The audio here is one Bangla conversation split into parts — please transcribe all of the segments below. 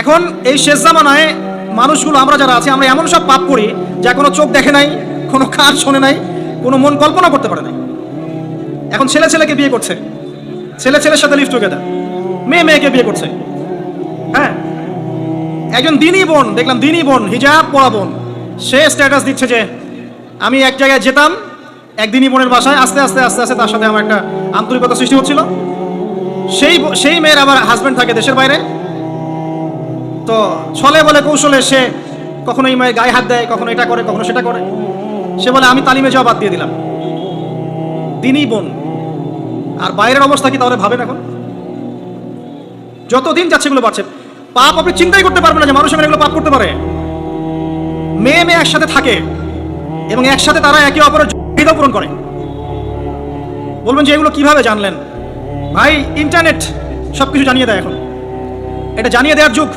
এখন এই শেষ জামানায় মানুষগুলো, আমরা যারা আছি, আমরা এমন সব পাপ করি যা কোনো চোখ দেখে নাই, কোনো কান শোনে নাই, কোনো মন কল্পনা করতে পারে নাই। এখন ছেলে ছেলেকে বিয়ে করছে। ছেলে ছেলের সাথে লিফট টুগেদার মেয়ে মেয়েকে বিয়ে করছে। হ্যাঁ? একজন দিনই বোন, দেখলাম দিনই বোন, হিজাব পড়া বোন। সে স্ট্যাটাস দিচ্ছে যে, আমি এক জায়গায় যেতাম একদিনই বোনের বাসায়, আস্তে আস্তে আস্তে আস্তে তার সাথে আমার একটা আন্তরিকতা সৃষ্টি হচ্ছিল। সেই সেই মেয়ের আবার হাজব্যান্ড থাকে দেশের বাইরে। তো ছলে বলে কৌশলে সে কখনো এই মেয়ের গায়ে হাত দেয়, কখনো এটা করে, কখনো সেটা করে। সে বলে, আমি তালিমে যাওয়া বাদ দিয়ে দিলাম। দিনই বোন। আর বাইরের অবস্থা কি তাহলে ভাবেন এখন? যতদিন যাচ্ছে এগুলো বাড়ছে পাপ আপনি চিন্তাই করতে পারবেন না যে মানুষ এগুলো পাপ করতে পারে। মেয়ে মেয়ে একসাথে থাকে এবং একসাথে তারা একে অপরের চাহিদা পূরণ করে। বলবেন যে এগুলো কীভাবে জানলেন? ভাই, ইন্টারনেট সব কিছু জানিয়ে দেয় এখন। এটা জানিয়ে দেওয়ার যুগ।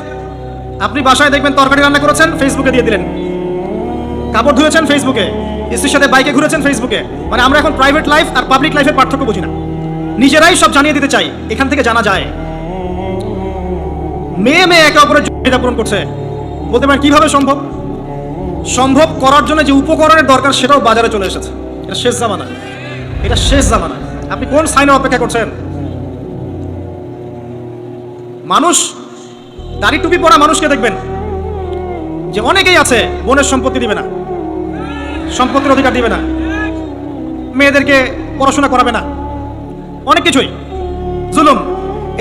আপনি বাসায় দেখবেন তরকারি রান্না করেছেন ফেসবুকে দিয়ে দিলেন। কাপড় ধুয়েছেন ফেসবুকে স্ত্রীর সাথে বাইকে ঘুরেছেন ফেসবুকে মানে আমরা এখন প্রাইভেট লাইফ আর পাবলিক লাইফের পার্থক্য বুঝি না। নিজেরাই সব জানিয়ে দিতে চাই, এখান থেকে জানা যায়। মেয়ে মেয়ে একে অপরের চাহিদা পূরণ করছে। বলতে পারেন, কীভাবে সম্ভব? সম্ভব করার জন্য যে উপকরণের দরকার সেটাও বাজারে চলে এসেছে। এটা শেষ জামানা। এটা শেষ জামানা। আপনি কোন সাইনের অপেক্ষা করছেন? মানুষ দাড়ি টুপি পরা মানুষকে দেখবেন যে অনেকেই আছে, বোনের সম্পত্তি দিবে না, সম্পত্তির অধিকার দিবে না, মেয়েদেরকে পড়াশোনা করাবে না, অনেক কিছুই। জুলুম।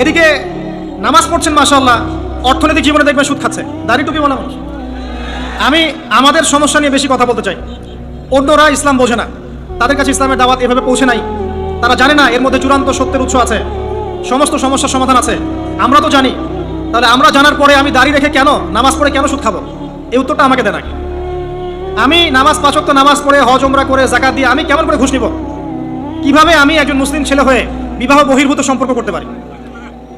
এদিকে নামাজ পড়ছেন মাশাল্লাহ অর্থনৈতিক জীবনে দেখবেন সুদ খাচ্ছে। দাড়ি টুপি বলা মানুষ। আমি আমাদের সমস্যা নিয়ে বেশি কথা বলতে চাই। অন্যরা ইসলাম বোঝে না। তাদের কাছে ইসলামের দাওয়াত এভাবে পৌঁছে নাই। তারা জানে না, এর মধ্যে চূড়ান্ত সত্যের উৎস আছে। সমস্ত সমস্যার সমাধান আছে। আমরা তো জানি তাহলে আমরা জানার পরে আমি দাড়ি রেখে কেন নামাজ পড়ে কেন সুদ খাব? এই উত্তরটা আমাকে দেন আগে। আমি নামাজ পাঁচক্ত নামাজ পড়ে হজ ওমরা করে জাকাত দিয়ে আমি কেমন করে ঘুষ নিব? কীভাবে আমি একজন মুসলিম ছেলে হয়ে বিবাহ বহির্ভূত সম্পর্ক করতে পারি?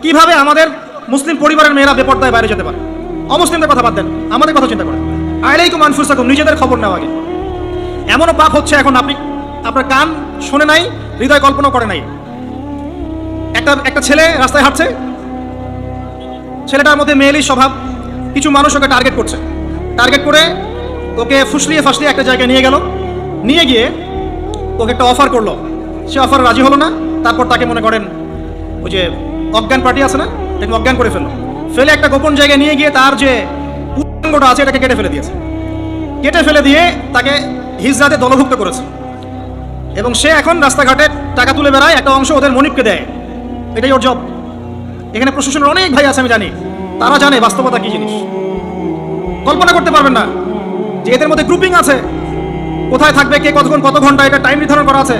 কীভাবে আমাদের মুসলিম পরিবারের মেয়েরা বেপর্দায় বাইরে যেতে পারে? অমুসলিমদের কথা বাদ দেন, আমাদের কথা চিন্তা করেন। আইলাইকুম আনফুসাকুম, নিজেদের খবর নেওয়া আগে। এমনও পাপ হচ্ছে এখন আপনি, আপনার কান শোনে নাই, হৃদয় কল্পনা করে নাই। একটা একটা ছেলে রাস্তায় হাঁটছে ছেলেটার মধ্যে মেয়েলি স্বভাব, কিছু মানুষ ওকে টার্গেট করছে। টার্গেট করে ওকে ফুসলিয়ে ফাসলিয়ে একটা জায়গায় নিয়ে গেল। নিয়ে গিয়ে ওকে একটা অফার করল। সে অফার রাজি হলো না, তারপর তাকে মনে করেন ওই যে অজ্ঞান পার্টি আছে না তাকে অজ্ঞান করে ফেলল। ফেলে একটা গোপন জায়গায় নিয়ে গিয়ে তার যে পুরোটা আছে, এটাকে কেটে ফেলে দিয়েছে। কেটে ফেলে দিয়ে তাকে হিজরাতে দলভুক্ত করেছে। এবং সে এখন রাস্তাঘাটে টাকা তুলে বেড়ায়, একটা অংশ ওদের মনিবকে দেয়। এটাই ওর জব এখানে প্রশাসনের অনেক ভাই আছে, আমি জানি। তারা জানে বাস্তবতা কি জিনিস। কল্পনা করতে পারবেন না যে এদের মধ্যে গ্রুপিং আছে। কোথায় থাকবে, কে কতক্ষণ, কত ঘণ্টা, এটা টাইম নির্ধারণ করা আছে।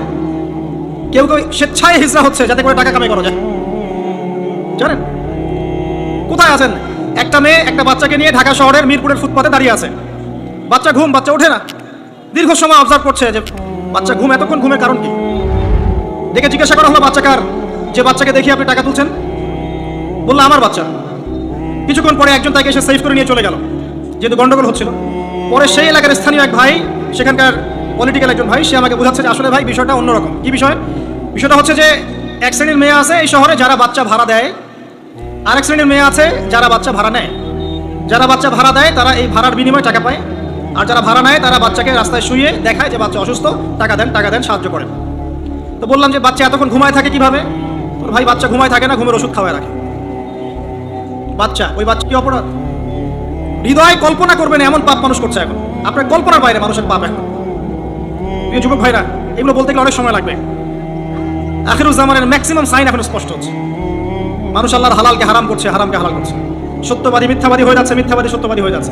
কেউ কেউ স্বেচ্ছায় হিজরা হচ্ছে, যাতে করে টাকা কামাই করা যায়। জানেন? কোথায় আছেন? একটা মেয়ে, একটা বাচ্চাকে নিয়ে ঢাকা শহরের মিরপুরের ফুটপাতে দাঁড়িয়ে আছে। বাচ্চা ঘুম, বাচ্চা ওঠে না। দীর্ঘ সময় অবজার্ভ করছে যে বাচ্চা ঘুম, এতক্ষণ ঘুমের কারণ কি? দেখে জিজ্ঞাসা করা হলো বাচ্চাকার যে বাচ্চাকে দেখি আপনি টাকা তুলছেন। বলল, আমার বাচ্চা। কিছুক্ষণ পরে একজন তাকে এসে সেভ করে নিয়ে চলে গেল। যেহেতু গন্ডগোল হচ্ছিল। পরে সেই এলাকার স্থানীয় এক ভাই, সেখানকার পলিটিক্যাল একজন ভাই, সে আমাকে বোঝাচ্ছে যে আসলে ভাই বিষয়টা অন্যরকম। কি বিষয়? বিষয়টা হচ্ছে যে এক শ্রেণির মেয়ে আছে এই শহরে যারা বাচ্চা ভাড়া দেয়। আরেক শ্রেণির মেয়ে আছে যারা বাচ্চা ভাড়া নেয়। যারা বাচ্চা ভাড়া দেয় তারা এই ভাড়ার বিনিময়ে টাকা পায়। আর যারা ভাড়া নেয় তারা বাচ্চাকে রাস্তায় শুয়ে দেখায় যে বাচ্চা অসুস্থ, টাকা দেন টাকা দেন, সাহায্য করেন। তো বললাম যে বাচ্চা এতক্ষণ ঘুমায় থাকে কীভাবে? তোর ভাই বাচ্চা ঘুমায় থাকে না, ঘুমের ওষুধ খাওয়ায় রাখে। বাচ্চা, ওই বাচ্চা কি অপরাধ? হৃদয় কল্পনা করবেন এমন পাপ মানুষ করছে এখন। আপনার কল্পনার বাইরে মানুষের পাপ এখন। যুবক ভাইরা, এগুলো বলতে গেলে অনেক সময় লাগবে। আখিরুজ্জামানের ম্যাক্সিমাম সাইন এখন স্পষ্ট হচ্ছে। মানুষ আল্লাহর হালালকে হারাম করছে, হারামকে হালাল করছে। সত্যবাদী, মিথ্যাবাদী হয়ে যাচ্ছে, মিথ্যাবাদী, সত্যবাদী হয়ে যাচ্ছে।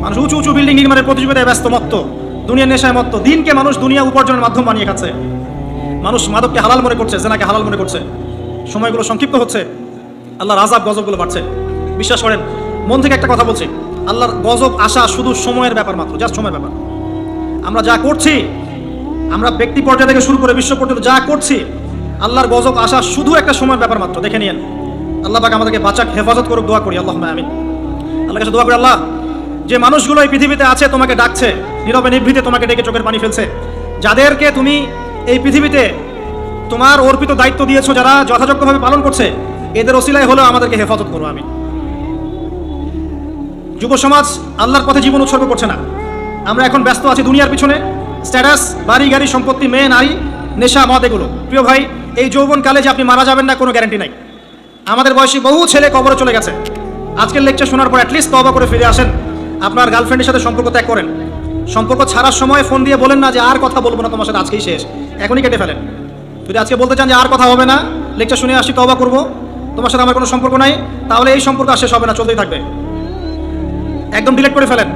মানুষ উঁচু উঁচু বিল্ডিং নির্মাণের প্রতিযোগিতায় ব্যস্ত, মত্ত, দুনিয়ার নেশায় মত্ত। দিনকে মানুষ দুনিয়া উপার্জনের মাধ্যম বানিয়ে খাচ্ছে। মানুষ মাদককে হালাল মনে করছে, জেনাকে হালাল মনে করছে। সময়গুলো সংক্ষিপ্ত হচ্ছে। আল্লাহর আজাব গজবগুলো বাড়ছে। বিশ্বাস করেন, মন থেকে একটা কথা বলছি। আল্লাহর গজব আসা শুধু সময়ের ব্যাপার মাত্র জাস্ট সময়ের ব্যাপার। আমরা যা করছি, আমরা ব্যক্তি পর্যায় থেকে শুরু করে বিশ্ব পর্যন্ত যা করছি, আল্লাহর গজব আসা শুধু একটা সময়ের ব্যাপার মাত্র, দেখে নিয়েন। আল্লাহ পাক আমাদেরকে বাঁচাক, হেফাজত করুক, দোয়া করি আল্লাহ আমিন। আল্লাহ কাছে দোয়া করি, আল্লাহ, যে মানুষগুলো এই পৃথিবীতে আছে, তোমাকে ডাকছে, নীরবে নিভৃতে তোমাকে ডেকে চোখের পানি ফেলছে। যাদেরকে তুমি এই পৃথিবীতে তোমার অর্পিত দায়িত্ব দিয়েছ, যারা যথাযোগ্যভাবে পালন করছে, এদের ওসিলায় হলেও আমাদেরকে হেফাজত করো আমি যুব সমাজ আল্লাহর পথে জীবন উৎসর্গ করছে না। আমরা এখন ব্যস্ত আছি দুনিয়ার পিছনে। স্ট্যাটাস, বাড়ি, গাড়ি, সম্পত্তি, মেয়ে, নারী, নেশা, মদ, এগুলো। প্রিয় ভাই, এই যৌবনকালে যে আপনি মারা যাবেন না, কোনো গ্যারান্টি নাই। আমাদের বয়সী বহু ছেলে কবরে চলে গেছে। আজকের লেকচার শোনার পর অ্যাটলিস্ট তবা করে ফিরে আসেন। আপনার গার্লফ্রেন্ডের সাথে সম্পর্ক ত্যাগ করেন। সম্পর্ক ছাড়ার সময় ফোন দিয়ে বলেন না যে আর কথা বলব না তোমার সাথে, আজকেই শেষ। এখনই কেটে ফেলেন। যদি আজকে বলতে চান যে আর কথা হবে না লেকচার শুনে আসি তবা করব। তোমার সাথে আমার কোনো সম্পর্ক নাই। তাহলে এই সম্পর্ক আর শেষ হবে না, চলতেই থাকবে। একদম ডিলিট করে ফেলেন।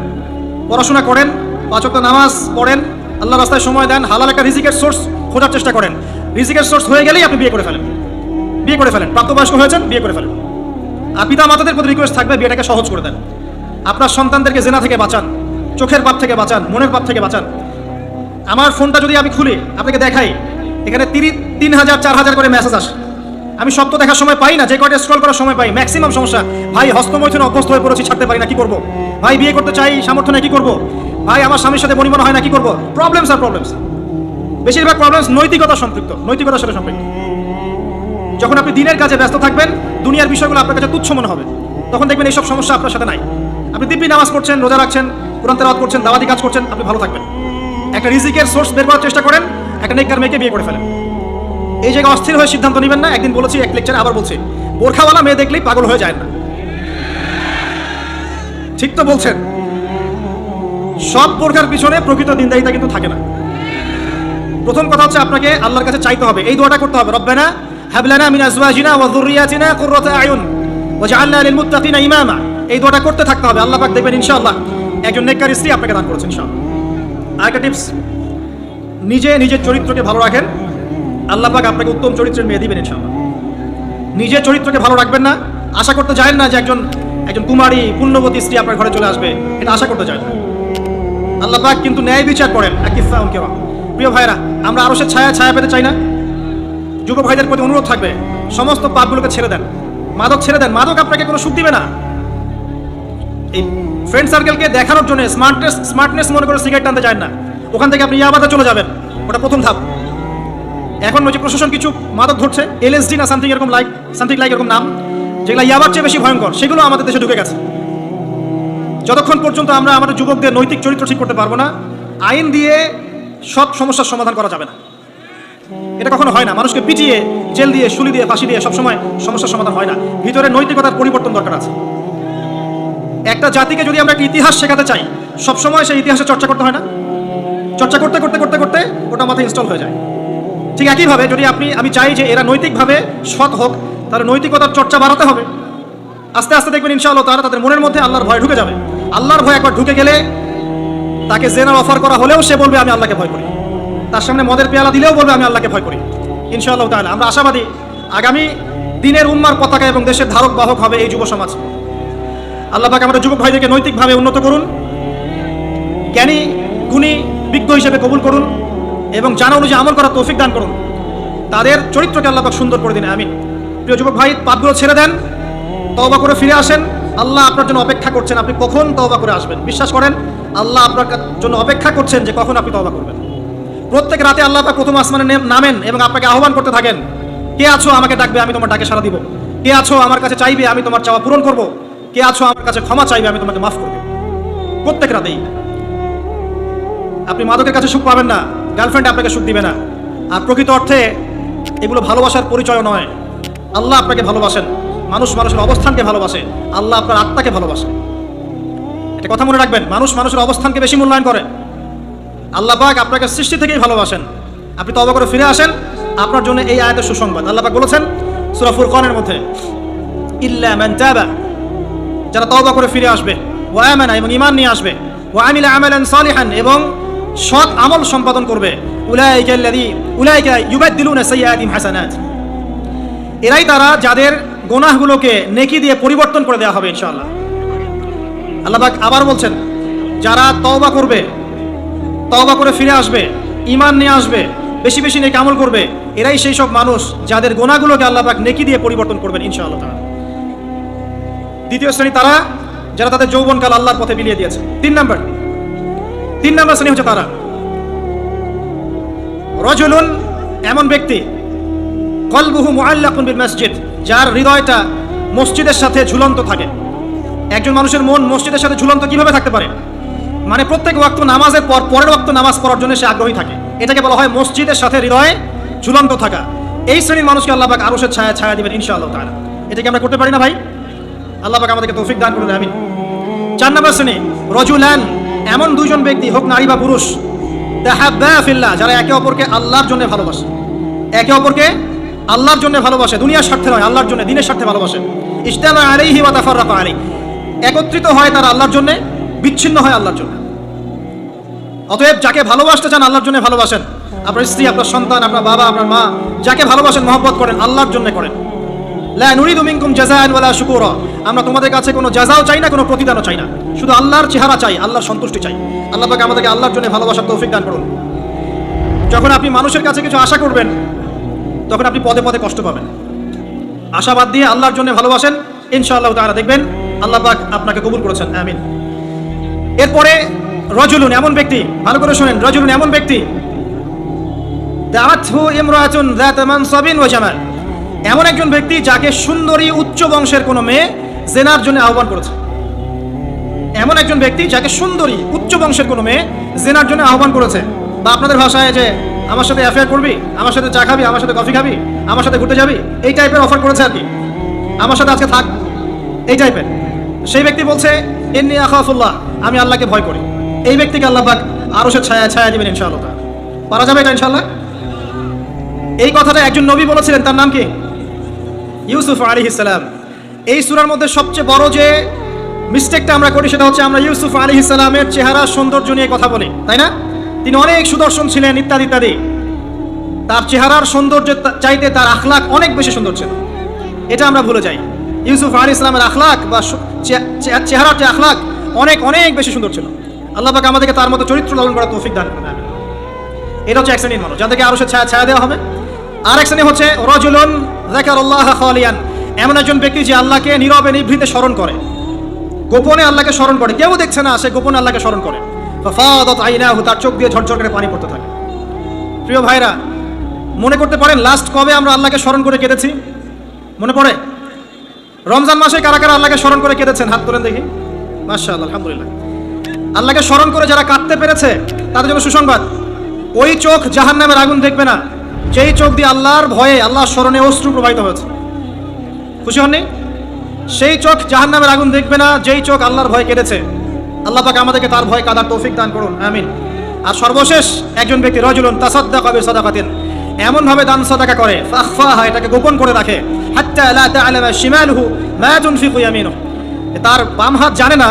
পড়াশোনা করেন পাঁচক্ত নামাজ পড়েন, আল্লাহ রাস্তায় সময় দেন, হালাল একটা রিজিকের সোর্স খোঁজার চেষ্টা করেন। রিজিকের সোর্স হয়ে গেলেই আপনি বিয়ে করে ফেলেন। বিয়ে করে ফেলেন। প্রাপ্তবয়স্ক হয়েছেন, বিয়ে করে ফেলেন। আর পিতা মাতাদের প্রতি রিকোয়েস্ট থাকবে, বিয়েটাকে সহজ করে দেন। আপনার সন্তানদেরকে জেনা থেকে বাঁচান, চোখের পাপ থেকে বাঁচান, মনের পাপ থেকে বাঁচান। আমার ফোনটা যদি আমি খুলি, আপনাকে দেখাই, এখানে তিরিশ তিন হাজার, চার হাজার করে মেসেজ আসে। আমি তো দেখার সময় পাই না, যে কয়টা স্ক্রল করার সময় পাই। ম্যাক্সিমাম সমস্যা, ভাই, হস্তমৈথুনে অভ্যস্ত হয়ে পড়েছি, ছাড়তে পারি না, কি করব? ভাই, বিয়ে করতে চাই, সামর্থ্য নেই, কি করব? ভাই, আমার স্বামীর সাথে বনিবনা হয় না, কি করব? প্রবলেমস আর প্রবলেমস বেশিরভাগ প্রবলেমস নৈতিকতা সম্পৃক্ত, নৈতিকতার সাথে সম্পৃক্ত। যখন আপনি দিনের কাজে ব্যস্ত থাকবেন, দুনিয়ার বিষয়গুলো আপনার কাছে তুচ্ছ মনে হবে। তখন দেখবেন এইসব সমস্যা আপনার সাথে নাই। আপনি দিব্যি নামাজ পড়ছেন, রোজা রাখছেন, কোরআন তেলাওয়াত করছেন, দাওয়াতি কাজ করছেন, আপনি ভালো থাকবেন। একটা রিজিকের সোর্স বের করার চেষ্টা করেন, একটা নেককার মেয়েকে বিয়ে করে ফেলেন। এই জায়গায় অস্থির হয়ে সিদ্ধান্ত নেবেন না। একদিন বলেছি, এক লেকচারে আবার বলছি। বোরখাওয়ালা মেয়ে দেখলেই পাগল হয়ে যায় না। ঠিক তো বলছেন। সব বোরখার পিছনে প্রকৃত দিনদায়িতা কিন্তু থাকে না। প্রথম কথা হচ্ছে আপনাকে আল্লাহর কাছে চাইতে হবে। এই দোয়াটা করতে হবে। রব্বানা হাবলানা মিন আজওয়াজিনা ওয়া যুররিয়াতিনা কুররাতা আয়ুন ওয়াজআলনা লিল মুত্তাকিনা ইমামা। এই দোয়াটা করতে থাকতে হবে। আল্লাহ পাক দেখবেন ইনশাআল্লাহ একজন নেককার স্ত্রী আপনাকে দান করেছেন ইনশাআল্লাহ। আরেকটা টিপস নিজে নিজের চরিত্রকে ভালো রাখেন। আল্লাহ পাক আপনাকে উত্তম চরিত্রের মেয়ে দিবেন ইনশাআল্লাহ। নিজের চরিত্রকে ভালো রাখবেন না, আশা করতে চান না যে একজন একজন কুমারী, পুণ্যবতী স্ত্রী আপনার ঘরে চলে আসবে, এটা আশা করতে চান না। আল্লাহ পাক কিন্তু ন্যায় বিচার করেন আকিফা কেবা প্রিয় ভাইরা আমরা আরও সে ছায়া ছায়া পেতে চাই না? যুব ভাইদের প্রতি অনুরোধ থাকবে, সমস্ত পাপগুলোকে ছেড়ে দেন। মাদক ছেড়ে দেন, মাদক আপনাকে কোনো সুখ দিবে না। এই ফ্রেন্ড সার্কেলকে দেখানোর জন্য স্মার্টনেস স্মার্টনেস মনে করে সিগারেট টানতে চান না। ওখান থেকে আপনি ইয়াবাতে চলে যাবেন, ওটা প্রথম ধাপ। এখন ওই যে প্রশাসন কিছু মাদক ধরছে এলএসডি না সামথিং এরকম লাইক সামথিং লাইক এরকম নাম, যেগুলো ইয়াবার চেয়ে বেশি ভয়ঙ্কর, সেগুলো আমাদের দেশে ঢুকে গেছে। যতক্ষণ পর্যন্ত আমরা আমাদের যুবকদের নৈতিক চরিত্র ঠিক করতে পারব না, আইন দিয়ে সব সমস্যার সমাধান করা যাবে না। এটা কখনো হয় না। মানুষকে পিটিয়ে, জেল দিয়ে শুলি দিয়ে, ফাঁসি দিয়ে সবসময় সমস্যার সমাধান হয় না। ভিতরে নৈতিকতার পরিবর্তন দরকার আছে। একটা জাতিকে যদি আমরা একটা ইতিহাস শেখাতে চাই, সবসময় সেই ইতিহাসের চর্চা করতে হয় না। চর্চা করতে করতে করতে করতে ওটা মাথায় ইনস্টল হয়ে যায়। ঠিক একইভাবে যদি আপনি, আমি চাই যে এরা নৈতিকভাবে সৎ হোক তাহলে নৈতিকতার চর্চা বাড়াতে হবে। আস্তে আস্তে দেখবেন ইনশাআল্লাহ তারা তাদের মনের মধ্যে আল্লাহর ভয় ঢুকে যাবে। আল্লাহর ভয় একবার ঢুকে গেলে তাকে জেনার অফার করা হলেও সে বলবে, আমি আল্লাহকে ভয় করি। তার সামনে মদের পেয়ালা দিলেও বলবে, আমি আল্লাহকে ভয় করি। ইনশাআল্লাহ তাহলে আমরা আশাবাদী। আগামী দিনের উন্মার পতাকা এবং দেশের ধারক বাহক হবে এই যুব সমাজ। আল্লাহ পাক আমাদের যুবক ভাইদেরকে নৈতিকভাবে উন্নত করুন। জ্ঞানী, গুণী, বিজ্ঞ হিসেবে কবুল করুন। এবং জানা অনুযায়ী আমল করার তৌফিক দান করুন। তাদের চরিত্রকে আল্লাহ পাক সুন্দর করে দিন আমি প্রিয় যুবক ভাই, পাপগুলো ছেড়ে দেন, তওবা করে ফিরে আসেন। আল্লাহ আপনার জন্য অপেক্ষা করছেন, আপনি কখন তওবা করে আসবেন? বিশ্বাস করেন, আল্লাহ আপনার জন্য অপেক্ষা করছেন যে কখন আপনি তওবা করবেন। প্রত্যেক রাতে আল্লাহ পাক প্রথম আসমানে নামেন এবং আপনাকে আহ্বান করতে থাকেন, কে আছো আমাকে ডাকবে, আমি তোমার ডাকে সাড়া দিব। কে আছো আমার কাছে চাইবে, আমি তোমার চাওয়া পূরণ করব। কে আছো আমার কাছে ক্ষমা চাইবে, আমি তোমাকে মাফ করব প্রত্যেক রাতেই। আপনি মাদকের কাছে সুখ পাবেন না। গার্লফ্রেন্ড আপনাকে সুখ দিবে না। আর প্রকৃত অর্থে এগুলো ভালোবাসার পরিচয় নয়। আল্লাহ আপনাকে ভালোবাসেন। মানুষ মানুষের অবস্থানকে ভালোবাসে। আল্লাহ আপনার আত্মাকে ভালোবাসে। এটা কথা মনে রাখবেন, মানুষ মানুষের অবস্থানকে বেশি মূল্যায়ন করে। আল্লাহ পাক আপনাকে সৃষ্টি থেকেই ভালোবাসেন। আপনি তবা করে ফিরে আসেন। আপনার জন্য এই আয়াতের সুসংবাদ। আল্লাহ পাক বলেছেন সূরা ফুরকানের মধ্যে, ইল্লা মান তাবা। যারা তওবা করে ফিরে আসবে, ওয়া আমানা এবং ঈমান নিয়ে আসবে। ওয়া আমিলা আমালান সালিহান, এবং সৎ আমল সম্পাদন করবে। এরাই তারা যাদের গোনাহগুলোকে নেকি দিয়ে পরিবর্তন করে দেওয়া হবে ইনশাআল্লাহ। আল্লাহ আবার বলছেন, যারা তওবা করবে, তওবা করে ফিরে আসবে ইমান নিয়ে আসবে, বেশি বেশি নেকি আমল করবে, এরাই সেই সব মানুষ যাদের গোনাগুলোকে আল্লাহ নেকি দিয়ে পরিবর্তন করবেন ইনশাআল্লাহ তাআলা। দ্বিতীয় শ্রেণি তারা, যারা তাদের যৌবনকাল আল্লাহর পথে বিলিয়ে দিয়েছে। তিন নাম্বার তিন নাম্বার শ্রেণি হচ্ছে তারা রজুলুন এমন ব্যক্তি, কলবুহু মুআল্লাকুন বিল মসজিদ, যার হৃদয়টা মসজিদের সাথে ঝুলন্ত থাকে। একজন মানুষের মন মসজিদের সাথে ঝুলন্ত কীভাবে থাকতে পারে? মানে প্রত্যেক ওয়াক্ত নামাজের পর, পরের ওয়াক্ত নামাজ পড়ার জন্য সে আগ্রহী থাকে। এটাকে বলা হয় মসজিদের সাথে হৃদয়ে ঝুলন্ত থাকা। এই শ্রেণির মানুষকে আল্লাহ পাক আরশের ছায়া ছায়া দিবেন ইনশাআল্লাহ তাআলা। এটা কি আমরা করতে পারি না ভাই? আল্লাহ পাক আমাদেরকে তৌফিক দান করুন আমিন। চার নম্বর শ্রেণি, রজুলান এমন দুইজন ব্যক্তি, হোক নারী বা পুরুষ ফিল্লাহ, যারা একে অপরকে আল্লাহর জন্য ভালোবাসে। একে অপরকে আল্লাহর জন্য ভালোবাসে, দুনিয়ার স্বার্থে নয়, আল্লাহর জন্য, দিনের স্বার্থে ভালোবাসে। ইস্তামা আলাইহি ওয়া তাফাররাকা আলাইহি। একত্রিত হয় তারা আল্লাহর জন্য, বিচ্ছিন্ন হয় আল্লাহর জন্য। অতএব যাকে ভালোবাসতে চান, আল্লাহর জন্য ভালোবাসেন। আপনার স্ত্রী, আপনার সন্তান, আপনার বাবা, আপনার মা, যাকে ভালোবাসেন, মহব্বত করেন, আল্লাহর জন্য করেন। আমরা তোমাদের কাছে কোনো জাযাও চাই না, কোনো প্রতিদানও চাই না। শুধু আল্লাহর চেহারা চাই, আল্লাহর সন্তুষ্টি চাই। আল্লাহ পাক আমাদেরকে আল্লাহর জন্য ভালোবাসার তৌফিক দান করুন। যখন আপনি মানুষের কাছে কিছু আশা করবেন, তখন আপনি পদে পদে কষ্ট পাবেন। আশাবাদ দিয়ে আল্লাহর জন্য ভালোবাসেন। ইনশাআল্লাহ তাআলা দেখবেন, আল্লাহ পাক আপনাকে কবুল করেছেন। আমিন। এরপরে রজুলুন, এমন ব্যক্তি, ভালো করে শোনেন, রজুলুন, এমন ব্যক্তি, দাআতহু ইমরাতুন যাত মানসাবিন ওয়া জামাল। এমন একজন ব্যক্তি যাকে সুন্দরী উচ্চ বংশের কোনো মেয়ে জেনার জন্য আহ্বান করেছে। এমন একজন ব্যক্তি যাকে সুন্দরী উচ্চ বংশের কোনো মেয়ে জেনার জন্য আহ্বান করেছে। বা আপনাদের ভাষায় যে, আমার সাথে অ্যাফেয়ার করবি? আমার সাথে চা খাবি? আমার সাথে কফি খাবি? আমার সাথে ঘুরতে যাবি? এই টাইপের অফার করেছে আর কি। আমার সাথে আজকে থাক। এই টাইপের সেই ব্যক্তি বলছে এমনি আখাফুল্লাহ, আমি আল্লাহকে ভয় করি। এই ব্যক্তিকে আল্লাহ পাক আরও সে ছায়া ছায়া দিবেন ইনশাআল্লাহ পারা যাবে এটা ইনশাআল্লাহ? এই কথাটা একজন নবী বলেছিলেন, তার নাম কি? ইউসুফ আলী ইসলাম এই সুরার মধ্যে সবচেয়ে বড় যে মিস্টেকটা আমরা করি সেটা হচ্ছে আমরা ইউসুফ আলী ইসলামের চেহারা সৌন্দর্য নিয়ে কথা বলি, তাই না? তিনি অনেক সুদর্শন ছিলেন, ইত্যাদি ইত্যাদি। তার চেহারার সৌন্দর্য চাইতে তার আখলাক অনেক বেশি সুন্দর ছিল। এটা আমরা ভুলে যাই। ইউসুফ আলী ইসলামের আখলাক বা চেহারার যে আখলাক অনেক অনেক বেশি সুন্দর ছিল। আল্লাহ পাক আমাদেরকে তার মতো চরিত্র লালন করার তৌফিক দান করুন। এটা হচ্ছে এক শ্রেণির মানুষ। যাদেরকে আরও সে ছায়া ছায়া দেওয়া হবে। আর এক শ্রেণি হচ্ছে রজুলন জাকার আল্লাহ খালিয়ান। এমন একজন ব্যক্তি যে আল্লাহকে নীরবে নিভৃতে স্মরণ করে। গোপনে আল্লাহকে স্মরণ করে। কেউ দেখছে না, সে গোপনে আল্লাহকে স্মরণ করে। তার চোখ দিয়ে ঝরঝর করে পানি পড়তে থাকে। প্রিয় ভাইরা, মনে করতে পারেন লাস্ট কবে আমরা আল্লাহকে স্মরণ করে কেঁদেছি? মনে পড়ে? রমজান মাসে কারা কারা আল্লাহকে স্মরণ করে কেঁদেছেন? হাত তোলেন দেখি। মাশাআল্লাহ, আলহামদুলিল্লাহ। আল্লাহকে স্মরণ করে যারা কাঁদতে পেরেছে, তাদের জন্য সুসংবাদ। ওই চোখ জাহান্নামের আগুন দেখবে না। যেই চোখ দিয়ে আল্লাহর ভয়ে আল্লাহ স্মরণে অশ্রু প্রবাহিত হয়েছে। খুশি হননি? সেই চোখ জাহান নামের আগুন দেখবে না, যেই চোখ আল্লাহর ভয় কেঁদেছে। আল্লাহ পাক আমাদেরকে তার ভয় কাদার তৌফিক দান করুন, আমিন। আর সর্বশেষ একজন ব্যক্তি রজুলুন তাসাদ্দাক বিল সাদাকাতিন এমন ভাবে দান সাদাকা করে, ফাখফাহা, এটাকে গোপন করে রাখে। হাত্তা লা তা'লামা শিমালুহু মা তুনফিকু ইয়ামিনু তার বাম হাত জানে না,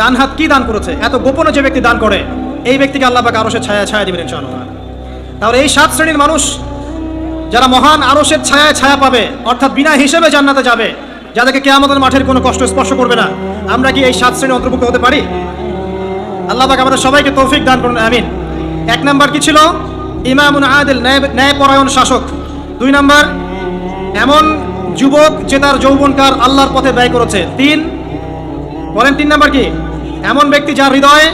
ডান হাত কি দান করেছে। এত গোপনে যে ব্যক্তি দান করে, এই ব্যক্তিকে আল্লাহ পাক আরশের ছায়া ছায়া দিবেন ইনশাআল্লাহ। তাহলে এই সাত শ্রেণির মানুষ যারা মহান আরসের ছায়ায় ছায়া পাবে, অর্থাৎ বিনা হিসেবে জান্নাতে যাবে, যাদেরকে কেয়ামতের মাঠের কোনো কষ্ট স্পর্শ করবে না। আমরা কি এই সাত শ্রেণি অন্তর্ভুক্ত হতে পারি? আল্লাহ পাক আমাদের সবাইকে তৌফিক দান করুন, আমিন। এক নাম্বার কি ছিল? ইমামুন আদিল, ন্যায় ন্যায়পরায়ণ শাসক। দুই নাম্বার, এমন যুবক যে তার যৌবনকার আল্লাহর পথে ব্যয় করেছে। তিন, বলেন তিন নাম্বার কি? এমন ব্যক্তি যার হৃদয়ে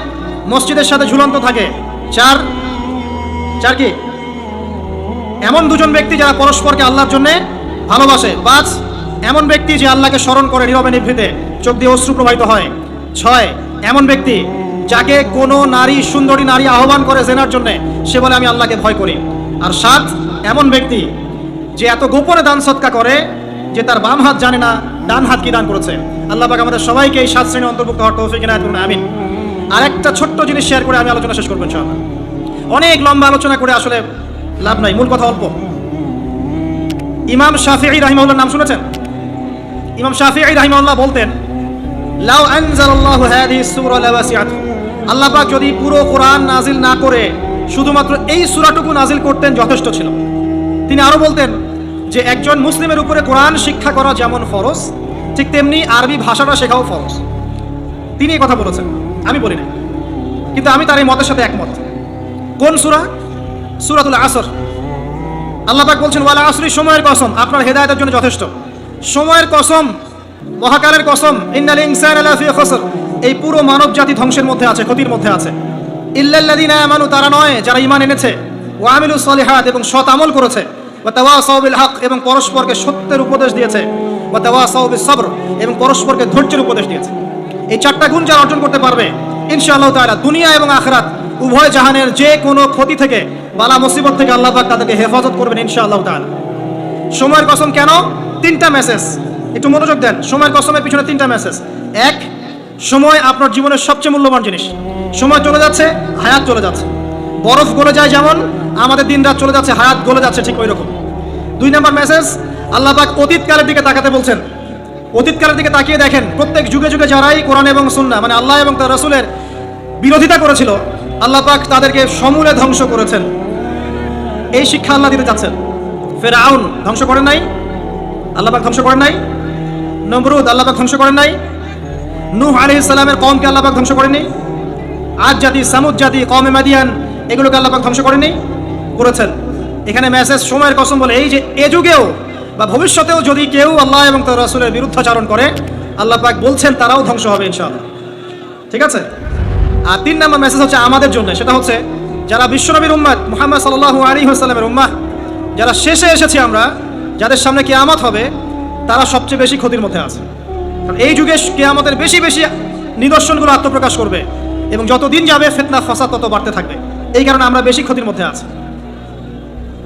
মসজিদের সাথে ঝুলন্ত থাকে। চার চার কি? এমন দুজন ব্যক্তি যারা পরস্পরকে আল্লাহর জন্য ভালোবাসে। পাঁচ, এমন ব্যক্তি যে আল্লাহকে স্মরণ করে নীরবে নিভৃতে চোখ দিয়ে অশ্রু প্রবাহিত হয়। ছয়, এমন ব্যক্তি যাকে কোনো নারী, সুন্দরী নারী আহ্বান করে জেনার জন্য, সে বলে, আমি আল্লাহকে ভয় করি। আর সাত, এমন ব্যক্তি যে এত গোপনে দান সৎকা করে যে তার বাম হাত জানে না, ডান হাত কি দান করেছে। আল্লাহ পাক আমাদের সবাইকে এই সাত শ্রেণি অন্তর্ভুক্ত হওয়ার তৌফিক এনায়েত করুন, আমিন। আর একটা ছোট্ট জিনিস শেয়ার করে আমি আলোচনা শেষ করব, ইনশাআল্লাহ। অনেক লম্বা আলোচনা করে আসলে লাভ নাই, মূল কথা অল্প। ইমাম শাফিঈ রাহিমাহুল্লাহ নাম শুনেছেন? ইমাম শাফিঈ রাহিমাহুল্লাহ বলতেন, লাউ আনজালাল্লাহু হাদিহি সূরা লাওয়াসিআত। আল্লাহ পাক যদি পুরো কোরআন নাজিল না করে, শুধুমাত্র এই সূরাটুকু নাজিল করতেন যথেষ্ট ছিল। তিনি আরও বলতেন যে, একজন মুসলিমের উপরে কোরআন শিক্ষা করা যেমন ফরজ, ঠিক তেমনি আরবি ভাষাটা শেখাও ফরজ। তিনি এই কথা বলেছেন। আমি বলি না কিন্তু আমি তার এই মতের সাথে একমত। কোন সূরা? সূরাতুল আসর। আল্লাহ পাক বলছেন, ওয়ালা আসরি সময়ের কসম, আপনার হেদায়েতের জন্য যথেষ্ট। সময়ের কসম, মহাকালের কসম, ইন্নাল ইনসানা লাফি খসর। এই পুরো মানব জাতি ধ্বংসের মধ্যে আছে, ক্ষতির মধ্যে আছে। ইল্লাল্লাযিনা আমানু, তারা নয়, যারা ঈমান এনেছে, ওয়া আমিলুস সলিহাত এবং সৎ আমল করেছে। ওয়া তাওয়াসাউ বিল হক এবং পরস্পরকে সত্যের উপদেশ দিয়েছে। ওয়া তাওয়াসাউ বিস সবর এবং পরস্পরকে ধৈর্যের উপদেশ দিয়েছে। এই চারটা গুণ যারা অর্জন করতে পারবে, ইনশাআল্লাহ তাআলা দুনিয়া এবং আখরাত উভয় জাহানের যে কোনো ক্ষতি থেকে, বালা মুসিবত থেকে আল্লাহ পাক তাদেরকে হেফাজত করবেন ইনশাআল্লাহ তাআলা। সময়ের কসম কেন? তিনটা মেসেজ একটু মনোযোগ দেন। সময়ের কসমের পিছনে তিনটা মেসেজ এক, সময় আপনার জীবনের সবচেয়ে মূল্যবান জিনিস। সময় চলে যাচ্ছে, হায়াত চলে যাচ্ছে। বরফ গলে যায় যেমন, আমাদের দিন রাত চলে যাচ্ছে, হায়াত গলে যাচ্ছে ঠিক ওই রকম দুই নম্বর মেসেজ আল্লাহ পাক অতীতকালের দিকে তাকাতে বলছেন। অতীতকালের দিকে তাকিয়ে দেখেন, প্রত্যেক যুগে যুগে যারাই কোরআন এবং সুন্না মানে আল্লাহ এবং তার রসুলের বিরোধিতা করেছিল আল্লাহ পাক তাদেরকে সমূলে ধ্বংস করেছেন। এই শিক্ষা আল্লাহ দিতে চাচ্ছেন। ফেরাউন ধ্বংস করেন নাই। আল্লাহ পাক ধ্বংস করেন নাই। নমরুদ আল্লাহ পাক ধ্বংস করেন নাই। নূহ আলাইহিস সালামের কমকে আল্লাহ পাক ধ্বংস করেননি আজ জাতি, সামুদ জাতি কমে মাদিয়ান, এগুলোকে আল্লাহ পাক ধ্বংস করেনি করেছেন। এখানে মেসেজ সময়ের কসম বলে, এই যে এ যুগেও বা ভবিষ্যতেও যদি কেউ আল্লাহ এবং তার রাসূলের বিরুদ্ধাচারণ করে, আল্লাহ পাক বলছেন তারাও ধ্বংস হবে ইনশাআল্লাহ। ঠিক আছে? আর তিন নম্বর মেসেজ হচ্ছে আমাদের জন্য। সেটা হচ্ছে, যারা বিশ্বনবীর উম্মাদ মুহাম্মদ সাল্লাল্লাহু আলাইহি ওয়াসাল্লামের উম্মাহ, যারা শেষে এসেছি আমরা, যাদের সামনে কিয়ামত হবে, তারা সবচেয়ে বেশি ক্ষতির মধ্যে আছে। কারণ এই যুগে কিয়ামতের বেশি বেশি নিদর্শনগুলো আত্মপ্রকাশ করবে এবং যত দিন যাবে, ফেতনা, ফাসাদ তত বাড়তে থাকবে। এই কারণে আমরা বেশি ক্ষতির মধ্যে আছি।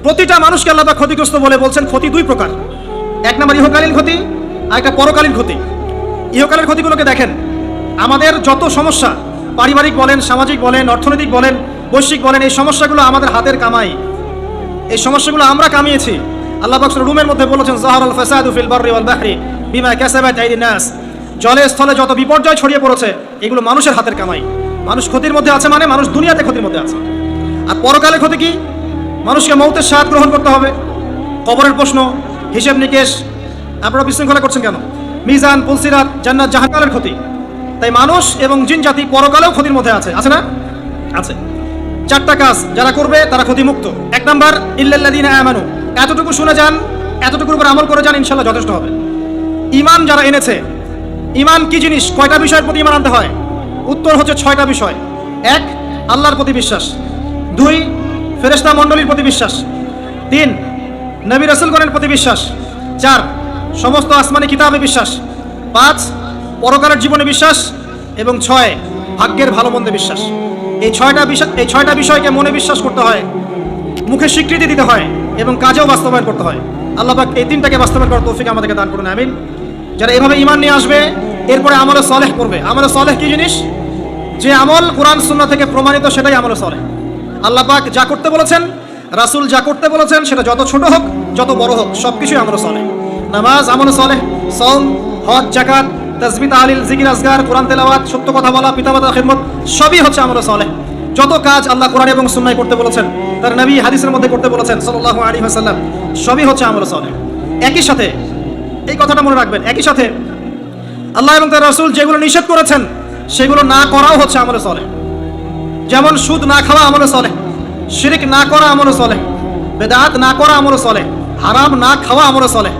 প্রতিটা মানুষকে আল্লাহ ক্ষতিগ্রস্ত বলে বলছেন, ক্ষতি দুই প্রকার। এক নম্বর ইহকালীন ক্ষতি, আর একটা পরকালীন ক্ষতি। ইহকালীন ক্ষতিগুলোকে দেখেন, আমাদের যত সমস্যা পারিবারিক বলেন, সামাজিক বলেন, অর্থনৈতিক বলেন, বৈশ্বিক বলেন, এই সমস্যাগুলো আমাদের হাতের কামাই। এই সমস্যাগুলো আমরা কামিয়েছি। আল্লাহ পাক সূরা রুমের মধ্যে বলেছেন জাহারাল ফাসাদু ফিল বাররি বাহরি বিমা কাসাবাত নাস। জলে, স্থলে যত বিপর্যয় ছড়িয়ে পড়েছে, এগুলো মানুষের হাতের কামাই। মানুষ ক্ষতির মধ্যে আছে মানে মানুষ দুনিয়াতে ক্ষতির মধ্যে আছে। আর পরকালে ক্ষতি কি? মানুষকে মৌতের স্বাদ গ্রহণ করতে হবে। কবরের প্রশ্ন, হিসেব নিকেশ। আপনারা বিশৃঙ্খলা করছেন কেন? মিজান, পুলসিরাত, জান্নাত জাহাকালের ক্ষতি। তাই মানুষ এবং জিন জাতি পরকালেও ক্ষতির মধ্যে আছে। আছে না? আছে। চারটা কাজ যারা করবে তারা ক্ষতিমুক্ত। এক নাম্বার, ইল্লাল্লাযিনা আমানু। এতটুকু শুনে যান, এতটুকুর উপর আমল করে যান ইনশাল্লাহ যথেষ্ট হবে। ইমান যারা এনেছে ইমান কি জিনিস? কয়টা বিষয়ের প্রতি ইমান আনতে হয়? উত্তর হচ্ছে ছয়টা বিষয়। এক, আল্লাহর প্রতি বিশ্বাস। দুই, ফেরেশতা মণ্ডলীর প্রতি বিশ্বাস। তিন, নবী রসুলগণের প্রতি বিশ্বাস। চার, সমস্ত আসমানি কিতাবে বিশ্বাস। পাঁচ পরকালের জীবনে বিশ্বাস এবং ছয়, ভাগ্যের ভালো মন্দে বিশ্বাস। এই ছয়টা বিষয়, এই ছয়টা বিষয়কে মনে বিশ্বাস করতে হয়, মুখে স্বীকৃতি দিতে হয় এবং কাজেও বাস্তবায়ন করতে হয়। আল্লাহ পাক এই তিনটাকে বাস্তবায়ন করার তৌফিক আমাদেরকে দান করুন, আমিন। যারা এভাবে ইমান নিয়ে আসবে, এরপরে আমলে সলেহ করবে। আমলে সলেহ কি জিনিস? যে আমল কোরআন সুন্নাহ থেকে প্রমাণিত, সেটাই আমলে সলেহ। আল্লাহ পাক যা করতে বলেছেন, রাসূল যা করতে বলেছেন, সেটা যত ছোট হোক, যত বড় হোক সব কিছুই আমলে সলেহ। নামাজ, আমলে সলেহ, সওম, হজ জাকাত তাসবিহ তাহলিল জিকির আজগার, কোরআন তেলাওয়াত, সত্য কথা বলা পিতা পিতামাতা খিদমত, সবই হচ্ছে আমলে সলেহ। যত কাজ আল্লাহ কোরআন এবং সুন্নায় করতে বলেছেন, তার নবী হাদিসের মধ্যে করতে বলেছেন, সাল্লাল্লাহু আলাইহি ওয়াসাল্লাম, সবই হচ্ছে আমলে সলেহ। একই সাথে, এই কথাটা মনে রাখবেন, একই সাথে আল্লাহ এবং তার রাসূল যেগুলো নিষেধ করেছেন, সেগুলো না করাও হচ্ছে আমলে সলেহ। যেমন সুদ না খাওয়া আমলে চলে শিরিক না করা আমলে চলে বেদাত না করা আমলে চলে হারাম না খাওয়া আমলে চলে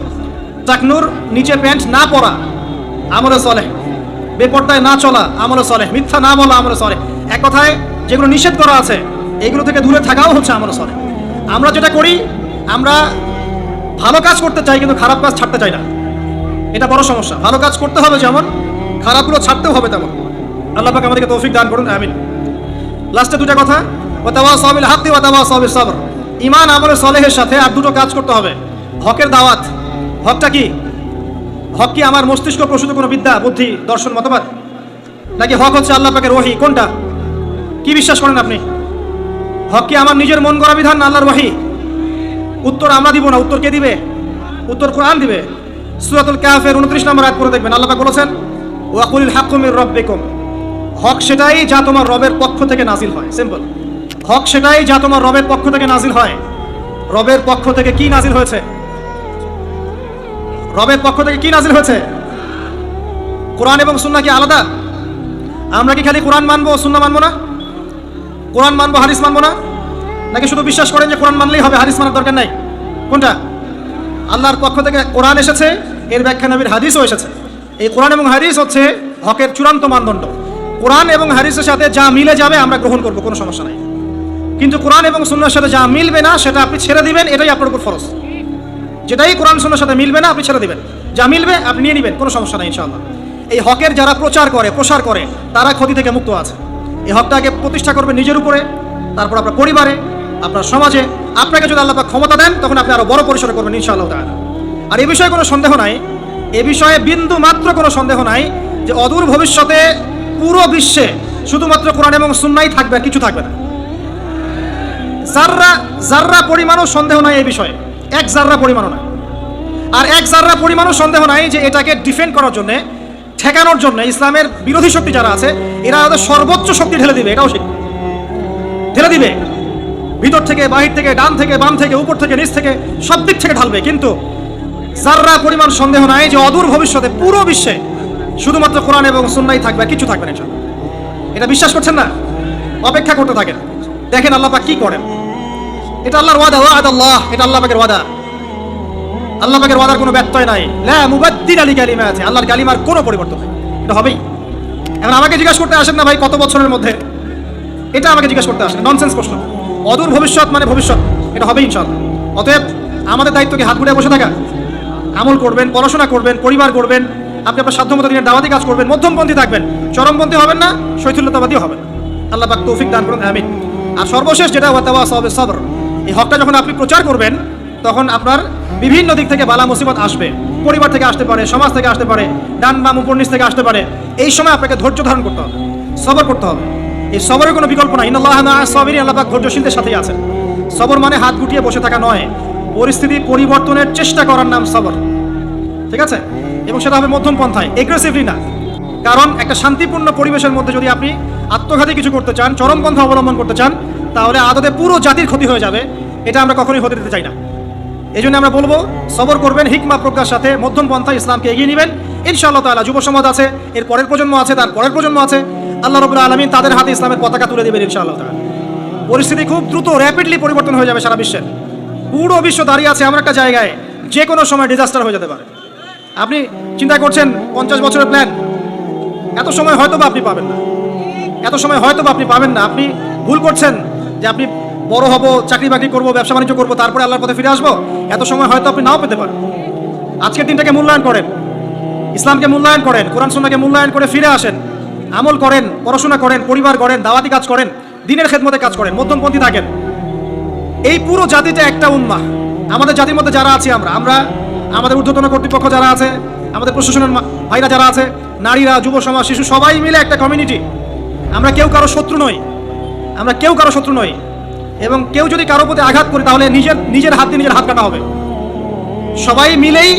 চাকনুর নিচে প্যান্ট না পরা আমলে চলে বেপর্দায় না চলা, আমলে চলে মিথ্যা না বলা, আমলে চলে এক কথায়, যেগুলো নিষেধ করা আছে, এগুলো থেকে দূরে থাকাও হচ্ছে আমলে চলে আমরা যেটা করি, আমরা ভালো কাজ করতে চাই, কিন্তু খারাপ কাজ ছাড়তে চাই না। এটা বড় সমস্যা। ভালো কাজ করতে হবে যেমন, খারাপগুলো ছাড়তেও হবে তেমন। আল্লাহ পাক আমাদেরকে তৌফিক দান করুন, আমিন। লাস্টে দুটো কথা। ওয়াতাওয়া সাবিল হাক্কি ওয়াতাওয়া সাবিল সবর। ইমান আমলে সলেহের সাথে আর দুটো কাজ করতে হবে। হকের দাওয়াত। হকটা কি? হক কি আমার মস্তিষ্ক প্রসূত কোনো বিদ্যা, বুদ্ধি, দর্শন, মতবাদ? নাকি হক হচ্ছে আল্লাহ পাকের ওহি? কোনটা? কি বিশ্বাস করেন আপনি? হক কি আমার নিজের মন গড়া বিধান না আল্লাহর ওহি? উত্তর আমরা দিব না। উত্তর কে দিবে? উত্তর কোরআন দিবে। সূরাতুল কাহফের 29 নম্বর আয়াত করে দেখবেন। আল্লাহ বলেছেন ওয়াকুলিল হাক্কু মির রাব্বিকুম। হক সেটাই যা তোমার রবের পক্ষ থেকে নাজিল হয়। সিম্পল। হক সেটাই যা তোমার রবের পক্ষ থেকে নাজিল হয়। রবের পক্ষ থেকে কি নাজিল হয়েছে? রবের পক্ষ থেকে কি নাজিল হয়েছে? কোরআন এবং সুন্না কি আলাদা? আমরা কি খালি কোরআন মানবো সুন্না মানবো না? কোরআন মানবো, হাদিস মানবো না? নাকি শুধু বিশ্বাস করেন যে কোরআন মানলেই হবে, হাদিস মানার দরকার নাই? কোনটা? আল্লাহর পক্ষ থেকে কোরআন এসেছে, এর ব্যাখ্যা নবীর হাদিসও এসেছে। এই কোরআন এবং হাদিস হচ্ছে হকের চূড়ান্ত মানদণ্ড। কোরআন এবং হাদিসের সাথে যা মিলে যাবে আমরা গ্রহণ করব, কোনো সমস্যা নাই। কিন্তু কোরআন এবং সুন্নার সাথে যা মিলবে না, সেটা আপনি ছেড়ে দিবেন, এটাই আপনার উপর ফরজ। যেটাই কোরআন সুন্নার সাথে মিলবে না, আপনি ছেড়ে দিবেন। যা মিলবে, আপনি নিয়ে নেবেন, কোনো সমস্যা নাই ইনশাআল্লাহ। এই হকের যারা প্রচার করে, প্রসার করে, তারা ক্ষতি থেকে মুক্ত আছে। এই হকটাকে প্রতিষ্ঠা করবে নিজের উপরে, তারপর আপনার পরিবারে, আপনার সমাজে। আপনাকে যদি আল্লাহ ক্ষমতা দেন, তখন আপনি আরও বড় পরিসরে করবেন ইনশাআল্লাহ তাআলা। আর এ বিষয়ে কোনো সন্দেহ নাই, এ বিষয়ে বিন্দু মাত্র কোনো সন্দেহ নাই যে অদূর ভবিষ্যতে পুরো বিশ্বে শুধুমাত্র কোরআন এবং সুন্নাই থাকবে কিছু থাকবে না। জাররা জাররা পরিমাণও সন্দেহ নাই এই বিষয়ে এক জাররা পরিমাণও নাই। আর এক জাররা পরিমাণও সন্দেহ নাই যে এটাকে ডিফেন্ড করার জন্য, ঠেকানোর জন্য ইসলামের বিরোধী শক্তি যারা আছে, এরা ওদের সর্বোচ্চ শক্তি ঢেলে দিবে, এটাও ঠিক। ঢেলে দিবে। ভিতর থেকে, বাহির থেকে, ডান থেকে, বাম থেকে, উপর থেকে, নিচ থেকে, সব দিক থেকে ঢালবে। কিন্তু জাররা পরিমাণ সন্দেহ নাই যে অদূর ভবিষ্যতে পুরো বিশ্বে শুধুমাত্র কোরআন এবং সুন্নাই থাকবে, কিছু থাকবে না। এটা বিশ্বাস করছেন না? অপেক্ষা করতে থাকেন। দেখেন আল্লাহ পাক কি করেন। এটা আল্লাহর ওয়াদা আল্লাহ এটা আল্লাহ পাকের ওয়াদা। আল্লাহ পাকের ওয়াদার কোনো ব্যত্যয় নাই। লা মুবাদ্দিল আলী কালিমা আছে আল্লাহর কালিমার কোনো পরিবর্তন নেই। এটা হবেই। এখন আমাকে জিজ্ঞাসা করতে আসেন না ভাই, কত বছরের মধ্যে? এটা আমাকে জিজ্ঞাসা করতে আসেন ননসেন্স প্রশ্ন। অদূর ভবিষ্যৎ মানে ভবিষ্যৎ। এটা হবেই ইনশাল্লাহ অতএব আমাদের দায়িত্ব কি হাত ঘুরে বসে থাকা? আমল করবেন, পড়াশোনা করবেন, পরিবার করবেন আপনি আপনার সাধ্যমতো দিনের দাওয়াতি কাজ করবেন, মধ্যমপন্থী থাকবেন। চরমপন্থী হবেন না শৈথুল্যতাবাদী হবেন। আল্লাহ পাক তৌফিক দান করুন, আমিন। আর সর্বশেষ যেটা ওয়াতাওয়া সবে সবর এই হকটা যখন আপনি প্রচার করবেন, তখন আপনার বিভিন্ন দিক থেকে বালা মুসিবত আসবে। পরিবার থেকে আসতে পারে, সমাজ থেকে আসতে পারে, ডান বাম নিচ থেকে আসতে পারে। এই সময় আপনাকে ধৈর্য ধারণ করতে হবে, সবর করতে হবে। এই সবরের কোনো বিকল্প নাই। সবিরি আল্লাহ ধৈর্যশীলদের সাথেই আছেন। সবর মানে হাত গুটিয়ে বসে থাকা নয়। পরিস্থিতি পরিবর্তনের চেষ্টা করার নাম সবর। ঠিক আছে? এবং সেটা হবে মধ্যম পন্থায়। এগ্রেসিভলি না। কারণ একটা শান্তিপূর্ণ পরিবেশের মধ্যে যদি আপনি আত্মঘাতী কিছু করতে চান, চরম পন্থা অবলম্বন করতে চান তাহলে আদতে পুরো জাতির ক্ষতি হয়ে যাবে। এটা আমরা কখনোই হতে দিতে চাই না। এই জন্য আমরা বলব, সবর করবেন, হিকমা প্রজ্ঞার সাথে মধ্যম পন্থা ইসলামকে এগিয়ে নেবেন। ইনশাআল্লাহ তাআলা যুব সমাজ আছে, এর পরের প্রজন্ম আছে, তার পরের প্রজন্ম আছে। আল্লাহ রবুল্লা আলমিন তাদের হাতে ইসলামের পতাকা তুলে দেবেন ইনশাআল্লাহ তাআলা। পরিস্থিতি খুব দ্রুত র্যাপিডলি পরিবর্তন হয়ে যাবে সারা বিশ্বের। পুরো বিশ্ব দাঁড়িয়ে আছে এমন একটা জায়গায় যে কোনো সময় ডিজাস্টার হয়ে যেতে পারে। আপনি চিন্তা করছেন, পঞ্চাশ বছরের প্ল্যান এত সময় হয়তো বা আপনি পাবেন না। এত সময় হয়তো বা আপনি পাবেন না। আপনি ভুল করছেন যে আপনি বড় হব, চাকরি বাকরি করব, ব্যবসা বাণিজ্য করব, তারপরে আল্লাহর পথে ফিরে আসব? এত সময় হয়তো আপনি নাও পেতে পারেন। আজকের দিনটাকে মূল্যায়ন করেন। ইসলামকে মূল্যায়ন করেন, কোরআন সুন্নাহকে মূল্যায়ন করে ফিরে আসেন। আমল করেন, পড়াশোনা করেন, পরিবার করেন দাওয়াতি কাজ করেন, দিনের খেদমতে কাজ করেন, মধ্যমপন্থী থাকেন। এই পুরো জাতিটা একটা উম্মা আমাদের জাতির মধ্যে যারা আছি আমরা আমরা, আমাদের ঊর্ধ্বতন কর্তৃপক্ষ যারা আছে, আমাদের প্রশাসনের ভাইরা যারা আছে, নারীরা যুব সমাজ শিশু, সবাই মিলে একটা কমিউনিটি আমরা কেউ কারও শত্রু নই। আমরা কেউ কারও শত্রু নই। এবং কেউ যদি কারও প্রতি আঘাত করি, তাহলে নিজের নিজের হাত দিয়ে নিজের হাত কাটা হবে। সবাই মিলেই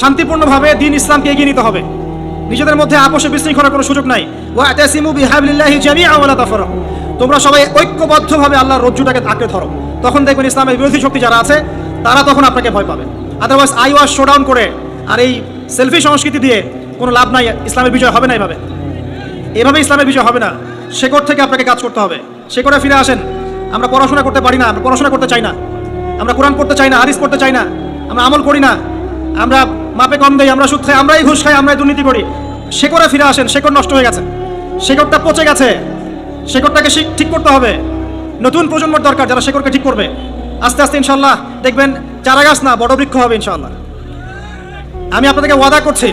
শান্তিপূর্ণভাবে দিন ইসলামকে এগিয়ে নিতে হবে। নিজেদের মধ্যে আপোষে বিশৃঙ্খলার কোনো সুযোগ নাই। তোমরা সবাই ঐক্যবদ্ধভাবে আল্লাহর রজ্জুটাকে আঁকড়ে ধরো। তখন দেখবেন ইসলামের বিরোধী শক্তি যারা আছে, তারা তখন আপনাকে ভয় পাবে। আদারওয়াইজ আই ওয়াজ শোডাউন করে আর এই সেলফি সংস্কৃতি দিয়ে কোনো লাভ নাই, ইসলামের বিজয় হবে না এভাবে। এভাবে ইসলামের বিজয় হবে না। শেকড় থেকে আপনাকে কাজ করতে হবে। শেকড়ে ফিরে আসেন? আমরা পড়াশোনা করতে পারি না, আমরা পড়াশোনা করতে চাই না। আমরা কোরআন পড়তে চাই না, হাদিস পড়তে চাই না। আমরা আমল করি না। আমরা মাপে কম দেই, আমরা সুদ খাই, আমরাই ঘুষ খাই, আমরাই দুর্নীতি করি। শেকড়ে ফিরে আসেন? শেকড় নষ্ট হয়ে গেছে? শেকড়টা পচে গেছে? শেকড়টাকে শিক- ঠিক করতে হবে? নতুন প্রজন্মর দরকার যারা শেকড়কে ঠিক করবে। আস্তে আস্তে ইনশাল্লাহ দেখবেন চারা গাছ না, বড় বৃক্ষ হবে ইনশাল্লাহ আমি আপনাদেরকে ওয়াদা করছি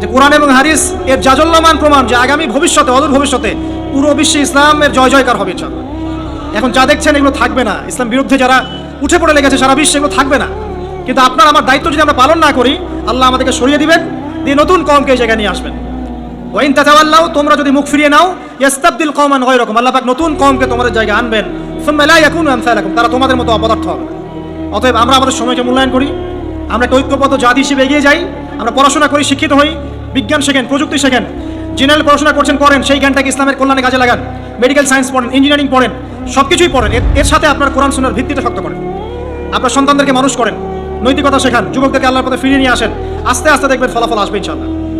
যে কোরআন এবং হারিস এর জাজল্যমান প্রমাণ যে আগামী ভবিষ্যতে, অদূর ভবিষ্যতে পুরো বিশ্বে ইসলামের জয় জয়কার হবে ইনশাল্লাহ এখন যা দেখছেন এগুলো থাকবে না। ইসলাম বিরুদ্ধে যারা উঠে পড়ে লেগেছে সারা বিশ্বে এগুলো থাকবে না। কিন্তু আপনার আমার দায়িত্ব যদি আমরা পালন না করি, আল্লাহ আমাদেরকে সরিয়ে দিবেন, দিয়ে নতুন কমকে এই জায়গায় নিয়ে আসবেন। ওয়াইন তাতাওয়াল্লাও তোমরা যদি মুখ ফিরিয়ে নাও, ইয়াস্তাবদিল কওমান গায়রাকুম, আল্লাহ পাক নতুন কমকে তোমাদের জায়গায় আনবেন। সুম্মা লা ইয়াকুনু তারা তোমাদের মতো অপদার্থ হবে। অতএব আমরা আমাদের সময়কে মূল্যায়ন করি, আমরা ঐক্যবদ্ধ জাতি হিসেবে এগিয়ে যাই, আমরা পড়াশোনা করি, শিক্ষিত হই, বিজ্ঞান শেখেন, প্রযুক্তি শেখেন জেনারেল পড়াশোনা করছেন করেন সেই জ্ঞানটাকে ইসলামের কল্যাণে কাজে লাগান মেডিকেল সায়েন্স পড়েন ইঞ্জিনিয়ারিং পড়েন সব কিছুই পড়েন, এর- এর সাথে আপনার কোরআন শোনার ভিত্তিটা শক্ত করেন। আপনার সন্তানদেরকে মানুষ করেন, নৈতিকতা শেখান, যুবকদেরকে আল্লাহর পথে ফিরিয়ে নিয়ে আসেন, আস্তে আস্তে দেখবেন ফলাফল আসবে ইনশাআল্লাহ।